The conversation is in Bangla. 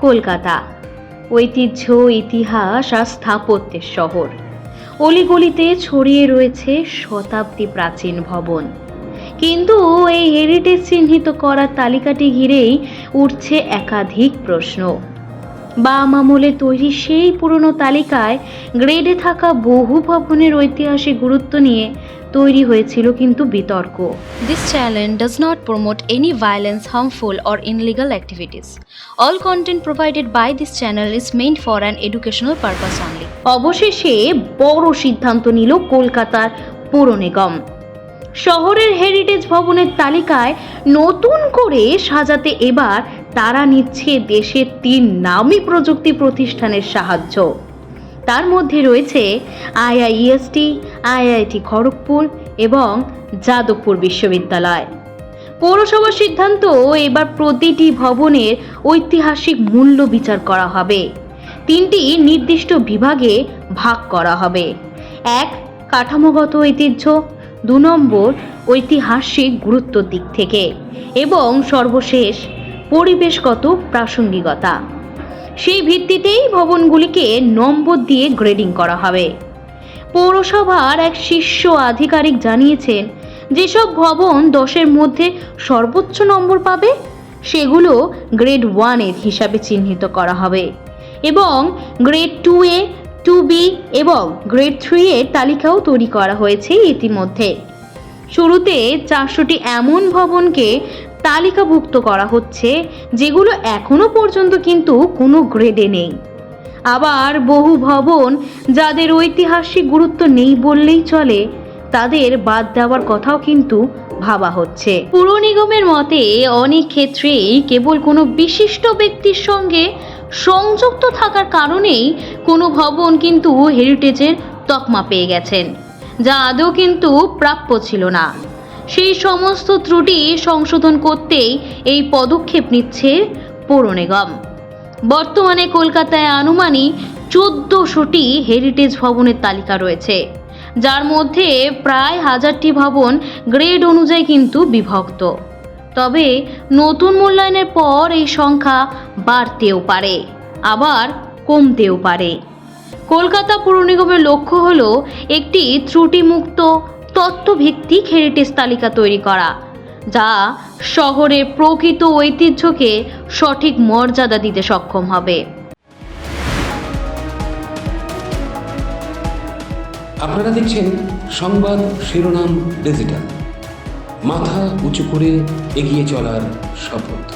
কলকাতা। ঐতিহ্য, ইতিহাস আর স্থাপত্যের শহর। অলিগলিতে ছড়িয়ে রয়েছে শতাব্দী প্রাচীন ভবন। কিন্তু এই হেরিটেজ চিহ্নিত করার তালিকাটি ঘিরেই উঠছে একাধিক প্রশ্ন। বাম আমলে তৈরি সেই পুরনো তালিকায় গ্রেডে থাকা বহু ভবনের ঐতিহাসিক গুরুত্ব নিয়ে তৈরি হয়েছিল কিন্তু বিতর্ক। This channel does not promote any violence harmful or illegal activities all content provided by this channel is main for an educational purpose only অবশেষে বড় সিদ্ধান্ত নিল কলকাতার পৌর নিগম। শহরের হেরিটেজ ভবনের তালিকায় নতুন করে সাজাতে এবার তারা নিচ্ছে দেশের তিন নামী প্রযুক্তি প্রতিষ্ঠানের সাহায্য। তার মধ্যে রয়েছে আইআইএসটি, আইআইটি খড়গপুর এবং যাদবপুর বিশ্ববিদ্যালয়। পৌরসভার সিদ্ধান্ত এবার প্রতিটি ভবনের ঐতিহাসিক মূল্য বিচার করা হবে। তিনটি নির্দিষ্ট বিভাগে ভাগ করা হবে। এক, কাঠামোগত ঐতিহ্য। দু নম্বর, ঐতিহাসিক গুরুত্বর দিক থেকে। এবং সর্বশেষ পরিবেশগত প্রাসঙ্গিকতা। সেই ভিত্তিতেই ভবনগুলিকে নম্বর দিয়ে গ্রেডিং করা হবে। পৌরসভার এক শীর্ষ আধিকারিক জানিয়েছেন, যেসব ভবন দশের মধ্যে সর্বোচ্চ নম্বর পাবে, সেগুলো গ্রেড ওয়ানের হিসাবে চিহ্নিত করা হবে এবং grade two A, two B এবং গ্রেড থ্রি এর তালিকাও তৈরি করা হয়েছে ইতিমধ্যে। শুরুতে চারশোটি এমন ভবনকে তালিকাভুক্ত করা হচ্ছে, যেগুলো এখনও পর্যন্ত কিন্তু কোনো গ্রেডে নেই। আবার বহু ভবন যাদের ঐতিহাসিক গুরুত্ব নেই বললেই চলে, তাদের বাদ দেওয়ার কথাও কিন্তু ভাবা হচ্ছে। পুর নিগমের মতে, অনেক ক্ষেত্রেই কেবল কোনো বিশিষ্ট ব্যক্তির সঙ্গে সংযুক্ত থাকার কারণেই কোনো ভবন কিন্তু হেরিটেজের তকমা পেয়ে গেছেন, যা আদৌ কিন্তু প্রাপ্য ছিল না। সেই সমস্ত ত্রুটি সংশোধন করতেই এই পদক্ষেপ নিচ্ছে পৌর নিগম। বর্তমানে কলকাতায় আনুমানিক চোদ্দোশোটি হেরিটেজ ভবনের তালিকা রয়েছে, যার মধ্যে প্রায় হাজারটি ভবন গ্রেড অনুযায়ী কিন্তু বিভক্ত। তবে নতুন মূল্যায়নের পর এই সংখ্যা বাড়তেও পারে, আবার কমতেও পারে। কলকাতা পুর নিগমের লক্ষ্য হল একটি ত্রুটিমুক্ত তথ্যভিত্তিক হেরিটেজ তালিকা তৈরি করা, যা শহরের প্রকৃত ঐতিহ্যকে সঠিক মর্যাদা দিতে সক্ষম হবে। আপনারা দেখছেন সংবাদ শিরোনাম ডিজিটাল মাথা উঁচু করে এগিয়ে চলার শপথ।